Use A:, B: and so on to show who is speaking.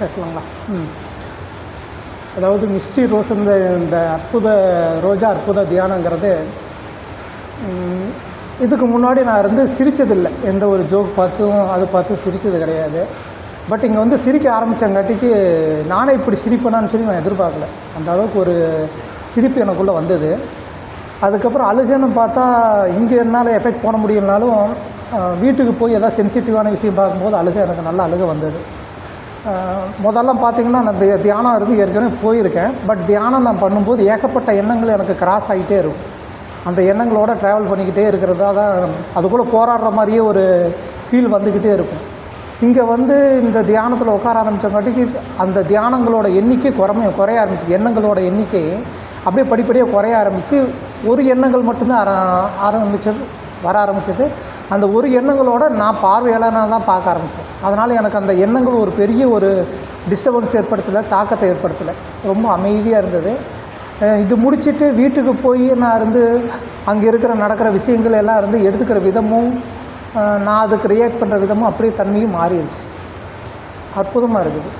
A: பேசலாங்களா? ம். அதாவது மிஸ்டி ரோஸ் இந்த இந்த அற்புத ரோஜா அற்புத தியானங்கிறது இதுக்கு முன்னாடி நான் இருந்து சிரித்ததில்லை எந்த ஒரு ஜோக் பார்த்தும் அது பார்த்தும் சிரித்தது கிடையாது. பட் இங்கே வந்து சிரிக்க ஆரம்பித்தங்காட்டிக்கு நானே இப்படி சிரிப்பேனான்னு சொல்லி நான் எதிர்பார்க்கல. அந்த அளவுக்கு ஒரு சிரிப்பு எனக்குள்ளே வந்தது. அதுக்கப்புறம் அழுகைன்னு பார்த்தா இங்கே என்னால் எஃபெக்ட் போட முடியலனாலும் வீட்டுக்கு போய் ஏதாவது சென்சிட்டிவான விஷயம் பார்க்கும்போது அழுகை எனக்கு நல்லா அழுகை வந்தது. முதல்லாம் பார்த்திங்கன்னா நான் தியானம் இருந்து ஏற்கனவே போயிருக்கேன். பட் தியானம் நான் பண்ணும்போது ஏகப்பட்ட எண்ணங்கள் எனக்கு கிராஸ் ஆகிட்டே இருக்கும். அந்த எண்ணங்களோட ட்ராவல் பண்ணிக்கிட்டே இருக்கிறதா தான் அது கூட போராடுற மாதிரியே ஒரு ஃபீல் வந்துக்கிட்டே இருக்கும். இங்கே வந்து இந்த தியானத்தில் உட்கார ஆரம்பித்தங்காட்டிக்கு அந்த தியானங்களோட எண்ணிக்கை குறைய குறைய ஆரம்பிச்சு எண்ணங்களோட எண்ணிக்கை அப்படியே படிப்படியாக குறைய ஆரம்பித்து ஒரு எண்ணங்கள் மட்டும்தான் ஆர ஆரம்பித்தது வர ஆரம்பித்தது அந்த ஒரு எண்ணங்களோட நான் பார்வையாளனாக தான் பார்க்க ஆரம்பித்தேன் அதனால் எனக்கு அந்த எண்ணங்கள் ஒரு பெரிய ஒரு டிஸ்டர்பன்ஸ் ஏற்படுத்தலை தாக்கத்தை ஏற்படுத்தலை. ரொம்ப அமைதியாக இருந்தது. இது முடிச்சுட்டு வீட்டுக்கு போய் நான் இருந்து அங்கே இருக்கிற நடக்கிற விஷயங்கள் எல்லாம் இருந்து எடுத்துக்கிற விதமும் நான் அதுக்கு ரியாக்ட் பண்ணுற விதமும் அப்படியே தன்மையும் மாறிடுச்சு. அற்புதமாக இருக்குது.